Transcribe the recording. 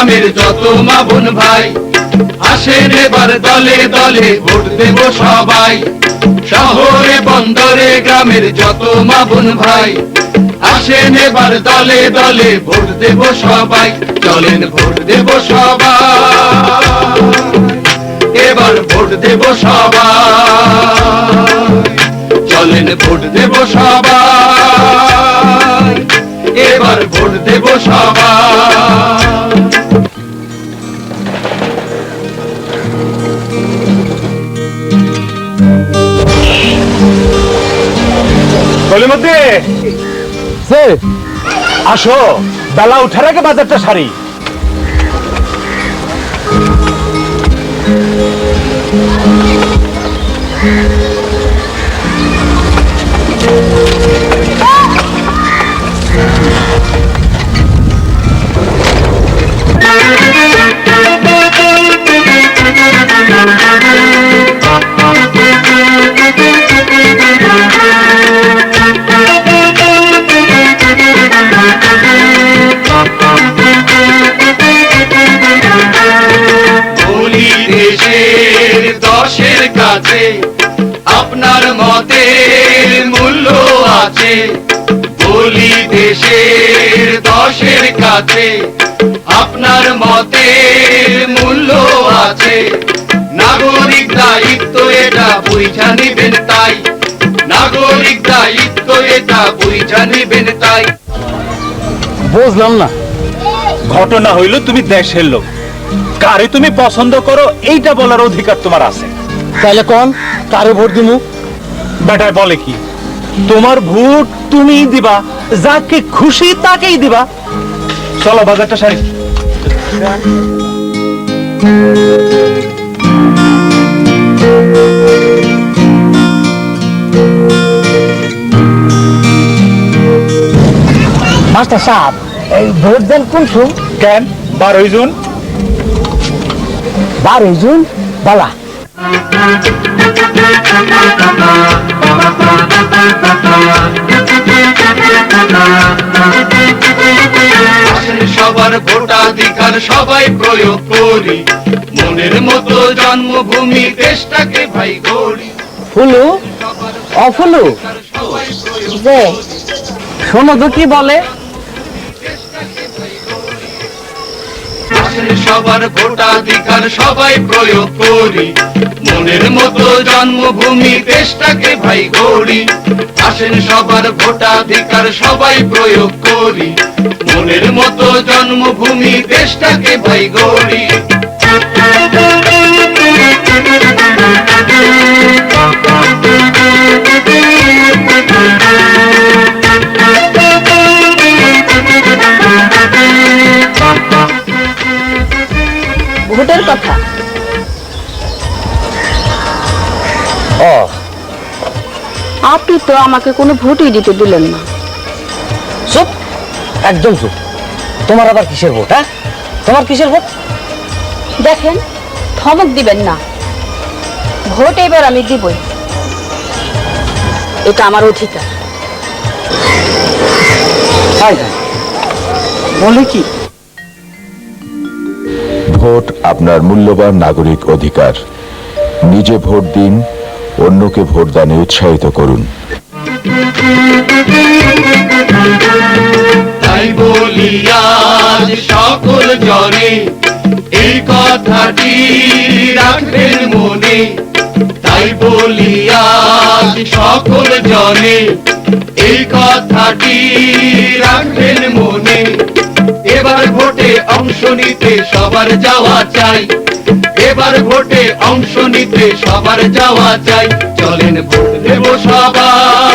গ্রামের যত মা বোন ভাই, আসেন এবার দলে দলে ভোট দেব সবাই। শহরে, বন্দরে, গ্রামের যত মা বোন ভাই, আসেন এবার দলে দলে ভোট দেব সবাই। চলেন ভোট দেব সবাই। এবার ভোট দেব সবাই। চলেন ভোট দেব সবাই। এবার ভোট দেব সবাই। কলিমদ্দি সে আসো বেলা উঠার আগে বাজারটা সারি। বলি কাছে আপনার মতের মূল্য আছে। বলি দেশের দশের কাছে, আপনার মতের মূল্য আছে। নাগরিক দায়িত্ব এটা বুঝা নিবেন তাই। নাগরিক দায়িত্ব এটা বুঝা নিবেন তাই। বুঝলাম না। ঘটনা হইল তুমি দেশের লোক। কারে তুমি পছন্দ করো, এইটা বলার অধিকার তোমার আছে। তাহলে কোন কারে ভোট দিমু? বেটায় বলে কি? তোমার ভোট তুমি দিবা যাকে খুশি তাকেই দিবা। চলো বাজারটা সারি। মাস্টার সাহেব এই ভোট দেন কোন কেন? বারোই জুন। বারোই জুন? বালা। সবার ভোটাধিকার সবাই প্রয়োগ করি। মনের মতো জন্মভূমি দেশটাকে ভাই গড়ি। ফুলু? অফুলু যে শোনো তো কি বলে? সবার ভোটাধিকার সবাই প্রয়োগ করি। মনের মতো জন্মভূমি দেশটাকে ভাই গড়ি। আসেন সবার ভোটাধিকার সবাই প্রয়োগ করি। মনের মতো জন্মভূমি দেশটাকে ভাই গড়ি। ভোটের কথা। ও। আপনি তো আমাকে কোনো ভোটই দিতে দিলেন না। চুপ। একদম চুপ। তোমার আবার কিসের ভোট হ্যাঁ? তোমার কিসের ভোট? দেখেন ধমক দিবেন না। ভোট এবার আমি দিবই। এটা আমার অধিকার। বলে কি? ভোট আপনার মূল্যবান নাগরিক অধিকার। নিজে ভোট দিন, অন্যকে ভোটদানে উৎসাহিত করুন। সকল জনে, এই কথাটি রাখবেন মনে। তাই সকল জনে, এই কথাটি রাখবেন মনে। এবার ভোটে অংশ নিতে সবার যাওয়া চাই। এবার ভোটে অংশ নিতে সবার যাওয়া চাই। চলেন ভোট দেব সবাই।